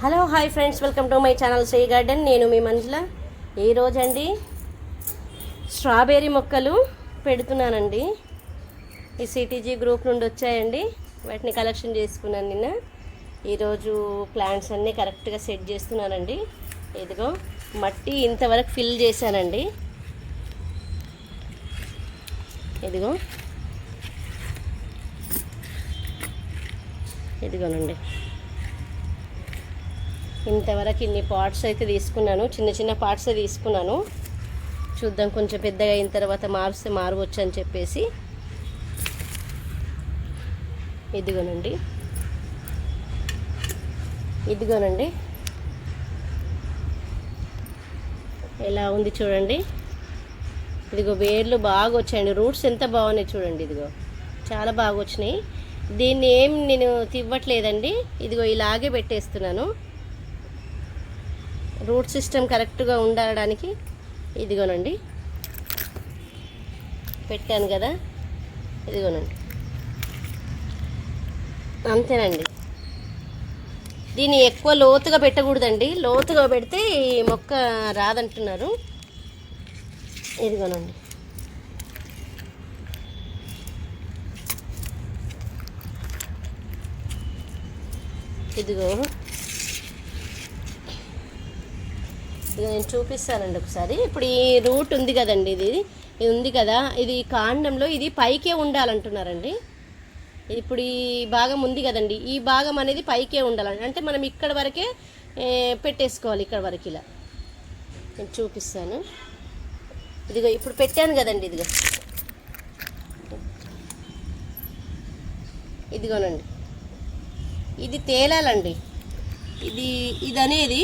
Hello hi friends welcome to my channel Sri garden. నేను మీ మంజుల. ఈరోజండి అండి స్ట్రాబెర్రీ మొక్కలు పెడుతున్నానండి. ఈ సిటీజీ గ్రూప్ నుండి వచ్చాయండి. వాటిని కలెక్షన్ చేసుకున్నాను నిన్న. ఈరోజు ప్లాంట్స్ అన్నీ కరెక్ట్గా సెట్ చేస్తున్నానండి. ఇదిగో మట్టి ఇంతవరకు ఫిల్ చేశానండి. ఇదిగో. ఇదిగోనండి. ఇంతవరకు ఇన్ని పార్ట్స్ అయితే తీసుకున్నాను. చిన్న చిన్న పార్ట్స్ తీసుకున్నాను. చూద్దాం కొంచెం పెద్దగా అయిన తర్వాత మారుస్తే మారవచ్చు అని చెప్పేసి. ఇదిగోనండి. ఇదిగోనండి. ఎలా ఉంది చూడండి. ఇదిగో వేర్లు బాగా వచ్చాయండి. రూట్స్ ఎంత బాగున్నాయి చూడండి ఇదిగో. చాలా బాగా వచ్చినాయి. దీన్ని ఏం నేను తివ్వట్లేదండి. ఇదిగో ఇలాగే పెట్టేస్తున్నాను. రూట్ సిస్టమ్ కరెక్ట్గా ఉండడానికి ఇదిగోనండి. పెట్టాను కదా. ఇదిగోనండి. అంతేనండి. దీన్ని ఎక్కువ లోతుగా పెట్టకూడదండి. లోతుగా పెడితే ఈ మొక్క రాదంటున్నారు. ఇదిగోనండి. ఇదిగో. నేను చూపిస్తానండి ఒకసారి. ఇప్పుడు ఈ రూట్ ఉంది కదండి ఇది. ఇది ఉంది కదా. ఇది కాండంలో ఇది పైకే ఉండాలంటున్నారండి. ఇప్పుడు ఈ భాగం ఉంది కదండి. ఈ భాగం అనేది పైకే ఉండాలండి. అంటే మనం ఇక్కడ వరకే పెట్టేసుకోవాలి ఇక్కడ వరకు ఇలా. నేను చూపిస్తాను. ఇదిగో ఇప్పుడు పెట్టాను కదండి ఇదిగో. ఇదిగోనండి. ఇది తేలాలండి. ఇది ఇది అనేది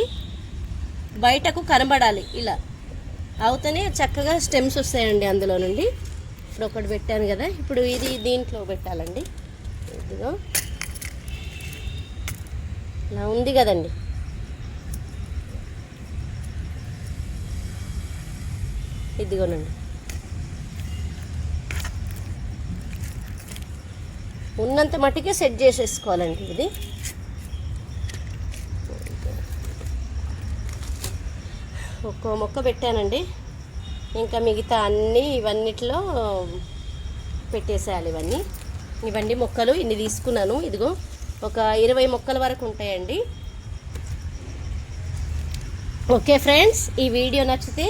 బయటకు కనబడాలి ఇలా. అవుతనే చక్కగా స్టెమ్స్ వస్తాయండి అందులో నుండి. ఇప్పుడు ఒకటి పెట్టాను కదా ఇప్పుడు ఇది దీంట్లో పెట్టాలండి. ఇదిగో. ఇలా ఉంది కదండి. ఇదిగోనండి. ఉన్నంత మట్టుకే సెట్ చేసేసుకోవాలండి ఇది. ఒక్కో మొక్క పెట్టానండి. ఇంకా మిగతా అన్నీ ఇవన్నిట్లో పెట్టేసేయాలి ఇవన్నీ. ఇవన్నీ మొక్కలు ఇన్ని తీసుకున్నాను. ఇదిగో ఒక ఇరవై మొక్కల వరకు ఉంటాయండి. ఓకే ఫ్రెండ్స్ ఈ వీడియో నచ్చితే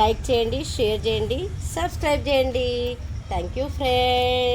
లైక్ చేయండి షేర్ చేయండి సబ్స్క్రైబ్ చేయండి. Thank you friends.